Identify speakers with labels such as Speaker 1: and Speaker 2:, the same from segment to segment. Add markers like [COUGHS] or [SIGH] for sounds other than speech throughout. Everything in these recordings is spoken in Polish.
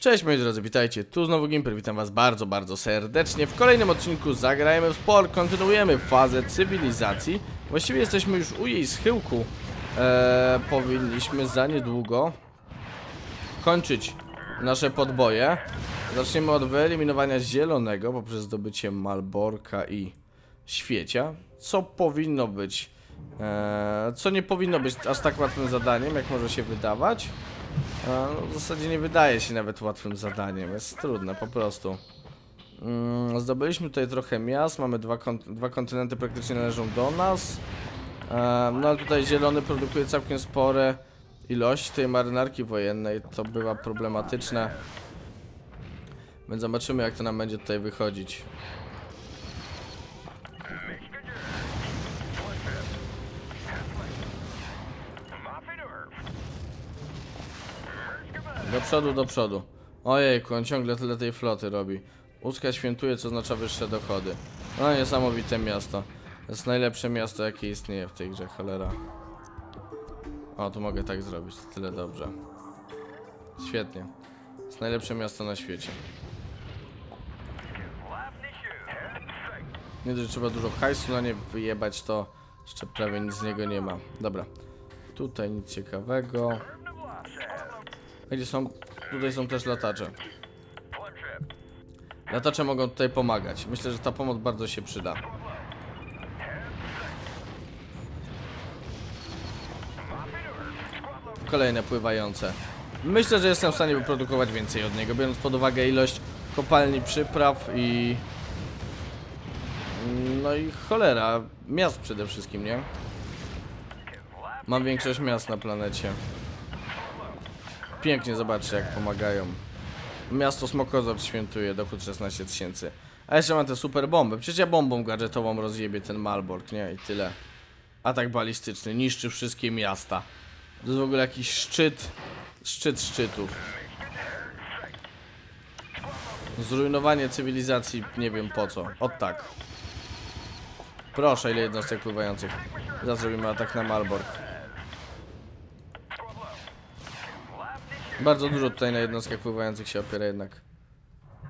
Speaker 1: Cześć moi drodzy, witajcie, tu znowu Gimper, witam was bardzo, bardzo serdecznie. W kolejnym odcinku zagrajemy w sport, kontynuujemy fazę cywilizacji. Właściwie jesteśmy już u jej schyłku. Eee, powinniśmy za niedługo kończyć nasze podboje. Zaczniemy od wyeliminowania zielonego poprzez zdobycie Malborka i świecia, co powinno być, eee, co nie powinno być aż tak łatwym zadaniem, jak może się wydawać. No, w zasadzie nie wydaje się nawet łatwym zadaniem, jest trudne po prostu. Mm, zdobyliśmy tutaj trochę miast, mamy dwa, dwa kontynenty praktycznie należą do nas. E, no ale tutaj zielony produkuje całkiem spore ilość tej marynarki wojennej, to bywa problematyczne. Więc zobaczymy jak to nam będzie tutaj wychodzić. Do przodu, do przodu. Ojejku, on ciągle tyle tej floty robi. Łuska świętuje, co oznacza wyższe dochody. No niesamowite miasto. To jest najlepsze miasto, jakie istnieje w tej grze, cholera. O, tu mogę tak zrobić, tyle dobrze. Świetnie. To jest najlepsze miasto na świecie. Nie dość, że trzeba dużo hajsu na nie wyjebać, to jeszcze prawie nic z niego nie ma. Dobra. Tutaj nic ciekawego. Gdzie są? Tutaj są też latacze. Latacze mogą tutaj pomagać. Myślę, że ta pomoc bardzo się przyda. Kolejne pływające. Myślę, że jestem w stanie wyprodukować więcej od niego, biorąc pod uwagę ilość kopalni przypraw i... No i cholera, miast przede wszystkim, nie? Mam większość miast na planecie. Pięknie, zobaczcie jak pomagają. Miasto Smokozor świętuje dochód 16 tysięcy. A jeszcze mam te super bomby. Przecież ja bombą gadżetową rozjebie ten Malbork, nie? I tyle. Atak balistyczny, niszczy wszystkie miasta. To jest w ogóle jakiś szczyt, szczyt szczytów. Zrujnowanie cywilizacji, nie wiem po co. O tak. Proszę, ile jednostek pływających. Zaraz zrobimy atak na Malbork. Bardzo dużo tutaj na jednostkach pływających się opiera jednak.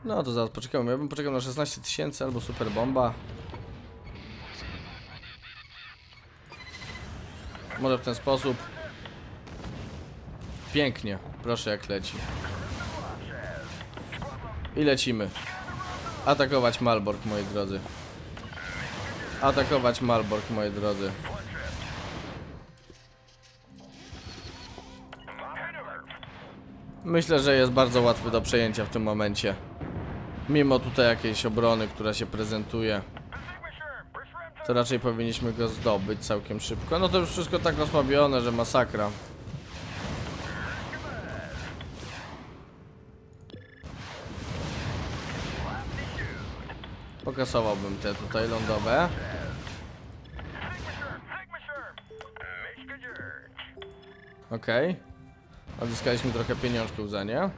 Speaker 1: No to zaraz poczekamy. Ja bym poczekał na 16 tysięcy albo super bomba. Może w ten sposób. Pięknie. Proszę jak leci. I lecimy. Atakować Malbork, moi drodzy. Atakować Malbork, moi drodzy. Myślę, że jest bardzo łatwy do przejęcia w tym momencie. Mimo tutaj jakiejś obrony, która się prezentuje, to raczej powinniśmy go zdobyć całkiem szybko. No to już wszystko tak osłabione, że masakra. Pokasowałbym te tutaj lądowe. Okej. Odzyskaliśmy trochę pieniążków za nie.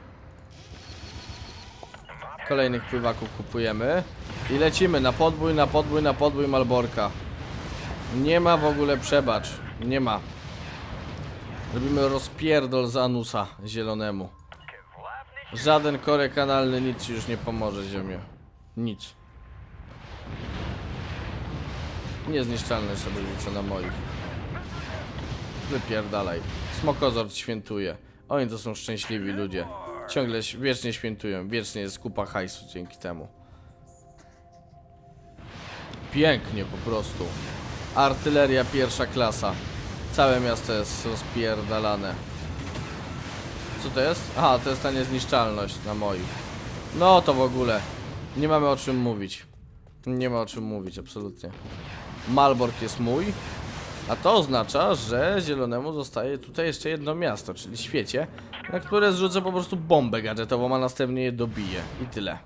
Speaker 1: Kolejnych pływaków kupujemy. I lecimy na podbój, na podbój, na podbój Malborka. Nie ma w ogóle przebacz. Nie ma. Robimy rozpierdol z Anusa zielonemu. Żaden korek kanalny, nic już nie pomoże, ziemie. Nic. Niezniszczalne sobie rzucę na moich. Wypierdalaj. Smokozor świętuje. Oni to są szczęśliwi ludzie. Ciągle wiecznie świętują. Wiecznie jest kupa hajsu dzięki temu. Pięknie po prostu. Artyleria pierwsza klasa. Całe miasto jest rozpierdalane. Co to jest? Aha, to jest ta niezniszczalność na moich. No to w ogóle. Nie mamy o czym mówić. Nie ma o czym mówić, absolutnie. Malbork jest mój. A to oznacza, że zielonemu zostaje tutaj jeszcze jedno miasto, czyli świecie, na które zrzucę po prostu bombę gadżetową, a następnie je dobiję. I tyle.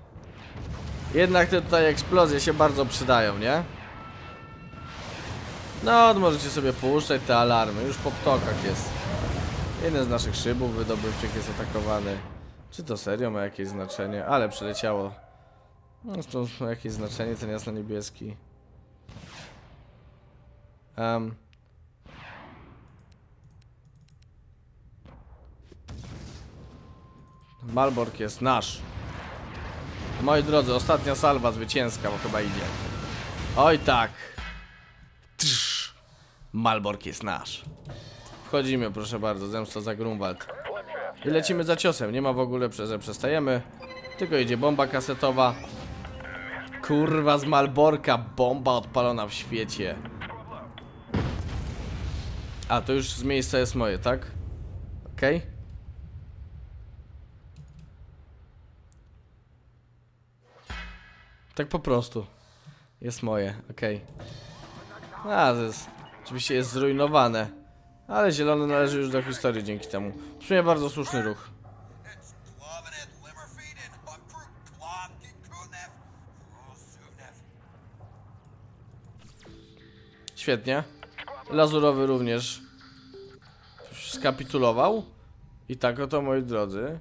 Speaker 1: Jednak te tutaj eksplozje się bardzo przydają, nie? No, możecie sobie puszczać te alarmy, już po ptokach jest. Jeden z naszych szybów wydobywczych jest atakowany. Czy to serio ma jakieś znaczenie? Ale przyleciało. No, to ma jakieś znaczenie, ten jasno-niebieski. Um. Malbork jest nasz. Moi drodzy, ostatnia salwa zwycięska, bo chyba idzie. Oj tak. Trz. Malbork jest nasz. Wchodzimy, proszę bardzo, zemsta za Grunwald. I lecimy za ciosem, nie ma w ogóle, że przestajemy. Tylko idzie bomba kasetowa. Kurwa z Malborka, bomba odpalona w świecie. A, to już z miejsca jest moje, tak? Okej. Tak po prostu. Jest moje, okej. A, to jest... Oczywiście jest zrujnowane. Ale zielone należy już do historii dzięki temu. W sumie bardzo słuszny ruch. Świetnie. Lazurowy również skapitulował. I tak oto, moi drodzy,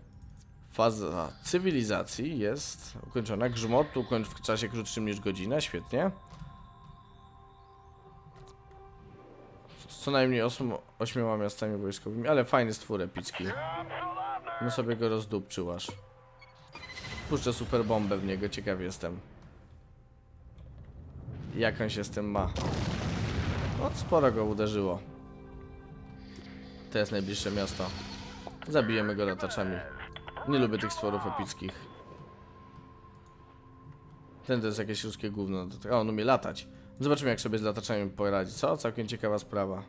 Speaker 1: faza cywilizacji jest ukończona. Grzmot ukończ w czasie krótszym niż godzina. Świetnie. Z co najmniej osm, ośmioma miastami wojskowymi, ale fajny stwór epicki. No sobie go rozdupczył aż. Puszczę super bombę w niego, ciekaw jestem. Jak on się z tym ma. No, sporo go uderzyło. To jest najbliższe miasto. Zabijemy go lataczami. Nie lubię tych stworów epickich. Ten to jest jakieś ruskie gówno. tego- A on umie latać. Zobaczymy jak sobie z lataczami poradzi. Co? Całkiem ciekawa sprawa.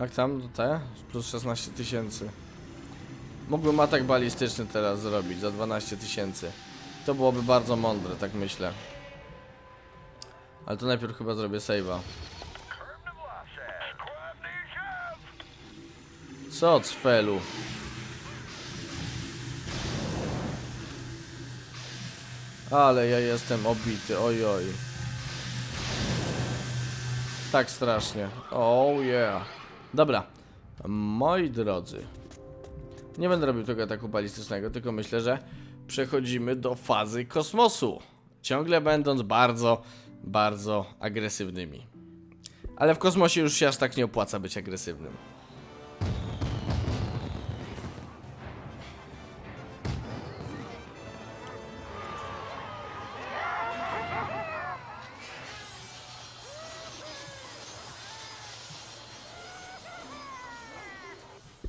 Speaker 1: Jak tam? Te? Plus 16 tysięcy. Mógłbym atak balistyczny teraz zrobić za 12 tysięcy. To byłoby bardzo mądre, tak myślę. Ale to najpierw chyba zrobię save'a. Co cfelu? Ale ja jestem obity, oj oj. Tak strasznie. Oh yeah. Dobra. Moi drodzy. Nie będę robił tego ataku balistycznego, tylko myślę, że przechodzimy do fazy kosmosu. Ciągle będąc bardzo, bardzo agresywnymi. Ale w kosmosie już się aż tak nie opłaca być agresywnym.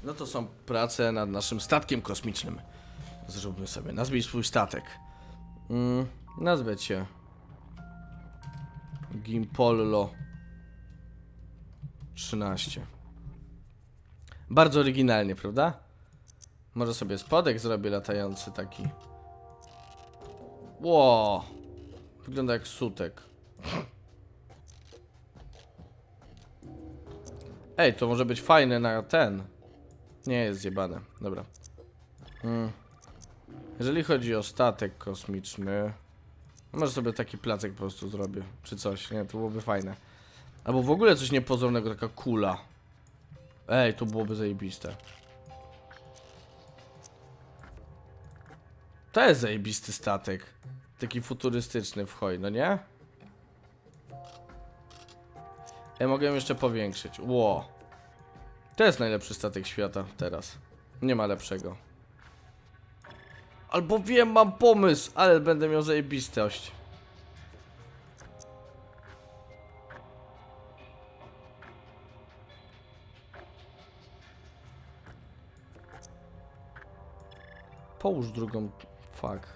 Speaker 1: No to są prace nad naszym statkiem kosmicznym. Zróbmy sobie. Nazwij swój statek. Mm, nazwę cię. Gimpollo 13. Bardzo oryginalnie, prawda? Może sobie spodek zrobię latający taki. Ło! Wygląda jak sutek. Ej, to może być fajne na ten. Nie jest zjebane. Dobra. Mm. Jeżeli chodzi o statek kosmiczny, może sobie taki placek po prostu zrobię, czy coś, nie, to byłoby fajne. Albo w ogóle coś niepozornego, taka kula. Ej, to byłoby zajebiste. To jest zajebisty statek. Taki futurystyczny w hoj, no nie? Ja mogę ją jeszcze powiększyć. Ło. To jest najlepszy statek świata teraz. Nie ma lepszego. Albo wiem, mam pomysł, ale będę miał zajebistość. Połóż drugą. Fuck.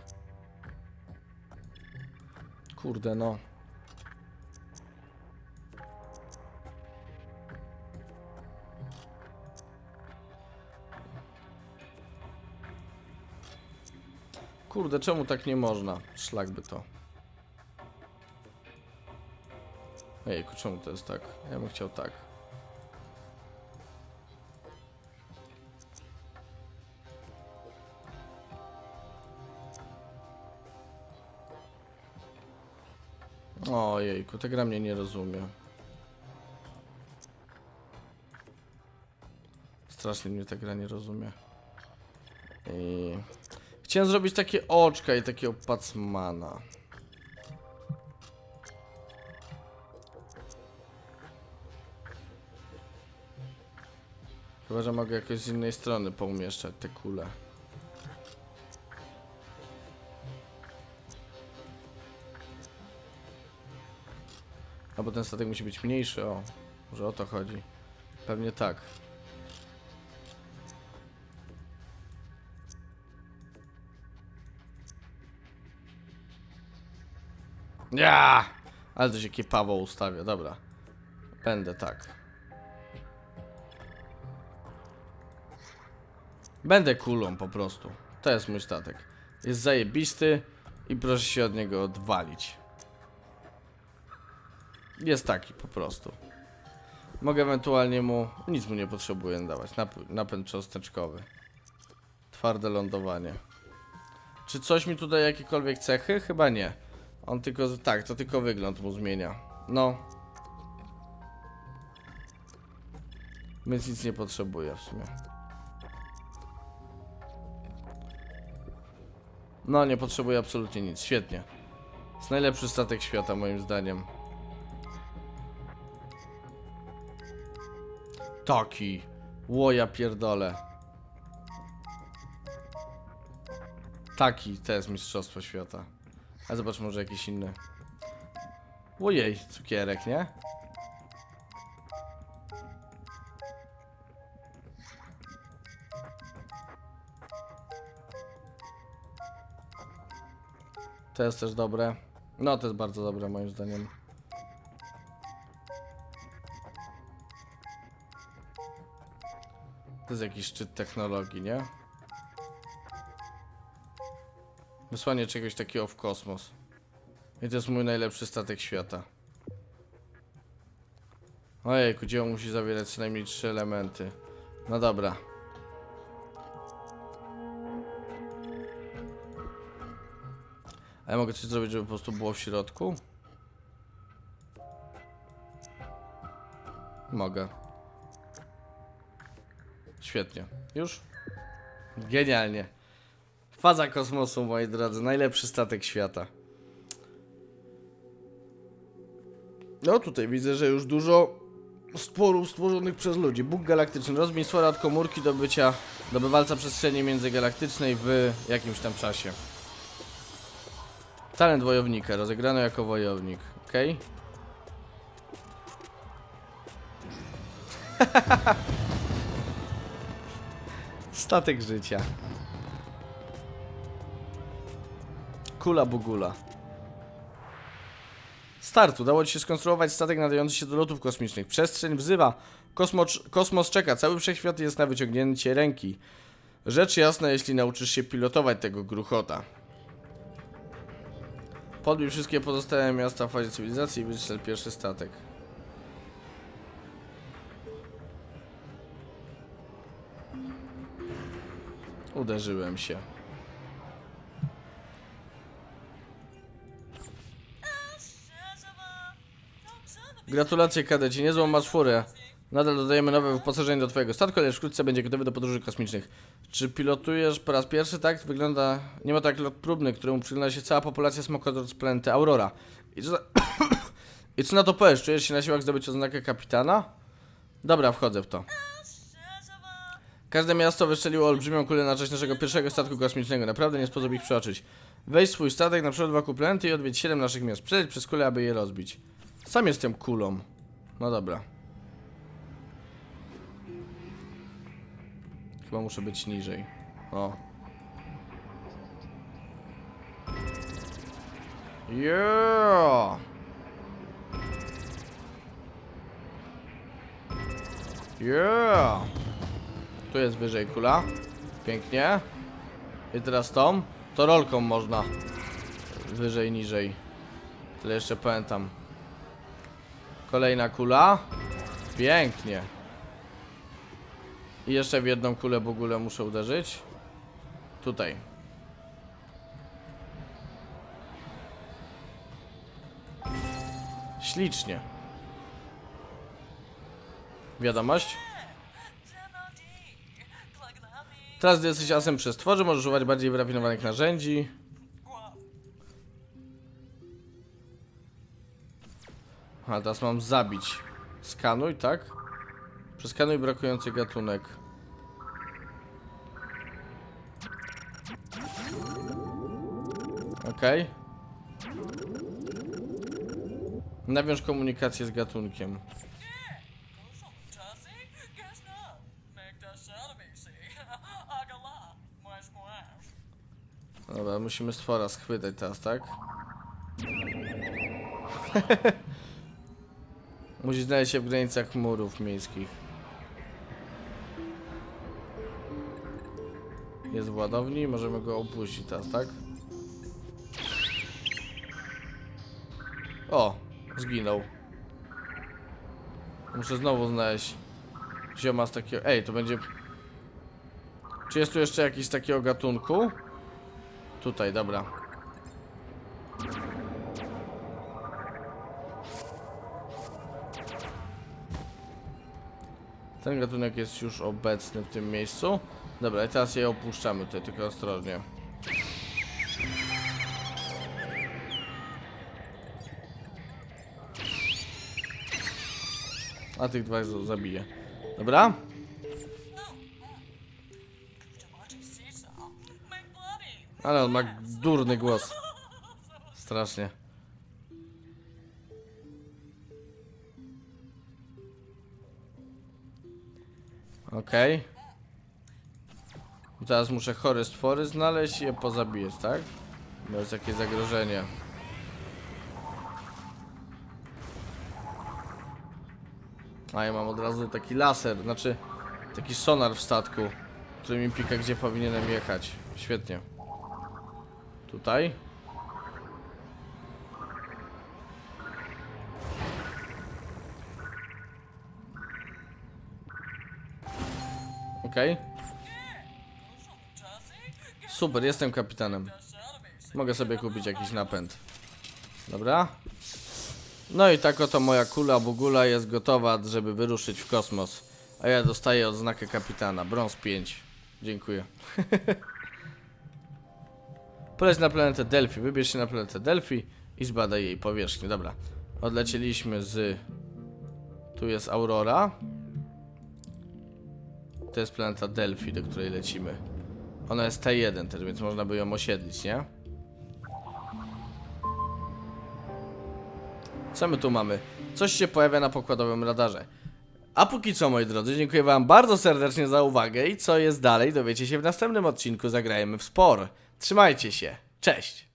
Speaker 1: Kurde, no. Kurde, czemu tak nie można? Szlak by to. Ejku, czemu to jest tak? Ja bym chciał tak. Ojejku, ta gra mnie nie rozumie. Strasznie mnie ta gra nie rozumie. I... Chciałem zrobić takie oczka i takiego pacmana. Chyba, że mogę jakoś z innej strony poumieszczać te kule. A bo ten statek musi być mniejszy, o. Może o to chodzi. Pewnie tak. Ja! Ale to się kiepawo ustawia, dobra. Będę tak. Będę kulą po prostu. To jest mój statek. Jest zajebisty i proszę się od niego odwalić. Jest taki po prostu. Mogę ewentualnie mu... Nic mu nie potrzebuję dawać. Nap- napęd cząsteczkowy. Twarde lądowanie. Czy coś mi tutaj jakiekolwiek cechy? Chyba nie. On tylko... Tak, to tylko wygląd mu zmienia. No. Więc nic nie potrzebuję w sumie. No, nie potrzebuję absolutnie nic. Świetnie. Jest najlepszy statek świata moim zdaniem. Taki. Łoja pierdolę. Taki, to jest mistrzostwo świata. A zobacz może jakiś inny. Ojej, cukierek, nie? To jest też dobre. No, to jest bardzo dobre moim zdaniem. To jest jakiś szczyt technologii, nie? Wysłanie czegoś takiego w kosmos. I to jest mój najlepszy statek świata. Ojejku, dzieło musi zawierać co najmniej trzy elementy. No dobra. A ja mogę coś zrobić, żeby po prostu było w środku? Mogę. Świetnie. Już? Genialnie. Faza kosmosu, moi drodzy. Najlepszy statek świata. No tutaj widzę, że już dużo stworów stworzonych przez ludzi. Bóg galaktyczny. Rozmień stwora od komórki do bycia dobywalca przestrzeni międzygalaktycznej w jakimś tam czasie. Talent wojownika. Rozegrano jako wojownik. Okej. [LAUGHS] Statek życia. Kula bugula. Start. Udało Ci się skonstruować statek nadający się do lotów kosmicznych. Przestrzeń wzywa. Kosmos, kosmos czeka. Cały wszechświat jest na wyciągnięcie ręki. Rzecz jasna, jeśli nauczysz się pilotować tego gruchota. Podbij wszystkie pozostałe miasta w fazie cywilizacji i wystrzel pierwszy statek. Uderzyłem się. Gratulacje kadeci, niezłą masz furę. Nadal dodajemy nowe wyposażenie do twojego statku, ale wkrótce będzie gotowy do podróży kosmicznych. Czy pilotujesz po raz pierwszy? Tak, wygląda... Nie ma tak lot próbny, któremu przygląda się cała populacja smokodrów z planety Aurora. I co, [COUGHS] I co na to powiesz? Czujesz się na siłach zdobyć oznakę kapitana? Dobra, wchodzę w to. Każde miasto wystrzeliło olbrzymią kulę na cześć naszego pierwszego statku kosmicznego. Naprawdę nie sposób ich przeoczyć. Weź swój statek na przykład wokół planety i odwiedź 7 naszych miast. Przeleć przez kulę, aby je rozbić. Sam jestem kulą. No dobra. Chyba muszę być niżej. O. Yeah! Yeah! Tu jest wyżej kula. Pięknie. I teraz tą. To rolką można. Wyżej, niżej. Tyle jeszcze pamiętam. Kolejna kula. Pięknie. I jeszcze w jedną kulę w ogóle muszę uderzyć. Tutaj. Ślicznie. Wiadomość? Teraz, gdy jesteś asem przy stworze, możesz używać bardziej wyrafinowanych narzędzi. A teraz mam zabić. Skanuj, tak? Przeskanuj brakujący gatunek. Okej. Okay. Nawiąż komunikację z gatunkiem. Dobra, musimy stwora schwytać teraz, tak? [LAUGHS] Musi znaleźć się w granicach murów miejskich. Jest w ładowni, możemy go opuścić teraz, tak? O, zginął. Muszę znowu znaleźć zioma z takiego... Ej, to będzie... Czy jest tu jeszcze jakiś z takiego gatunku? Tutaj, dobra. Ten gatunek jest już obecny w tym miejscu. Dobra, i teraz je opuszczamy tutaj, tylko ostrożnie. A tych z- zabiję. Dobra? Ale on ma durny głos. Strasznie. Okej. I Teraz muszę chore stwory znaleźć i je pozabijać, tak? Bo jest jakieś zagrożenie. A ja mam od razu taki laser, znaczy taki sonar w statku, który mi pika gdzie powinienem jechać. Świetnie. Tutaj. Okej.
Speaker 2: Tussie?
Speaker 1: Super, jestem kapitanem. Mogę sobie kupić jakiś napęd. Dobra. No i tak oto moja kula bugula jest gotowa, żeby wyruszyć w kosmos. A ja dostaję odznakę kapitana. Brąz 5. Dziękuję. [LAUGHS] Poleć na planetę Delphi. Wybierz się na planetę Delphi i zbadaj jej powierzchnię. Dobra. Odlecieliśmy z... Tu jest Aurora. To jest planeta Delphi, do której lecimy. Ona jest T1 też, więc można by ją osiedlić, nie? Co my tu mamy? Coś się pojawia na pokładowym radarze. A póki co, moi drodzy, dziękuję wam bardzo serdecznie za uwagę i co jest dalej dowiecie się w następnym odcinku Zagrajemy w Spor. Trzymajcie się, cześć!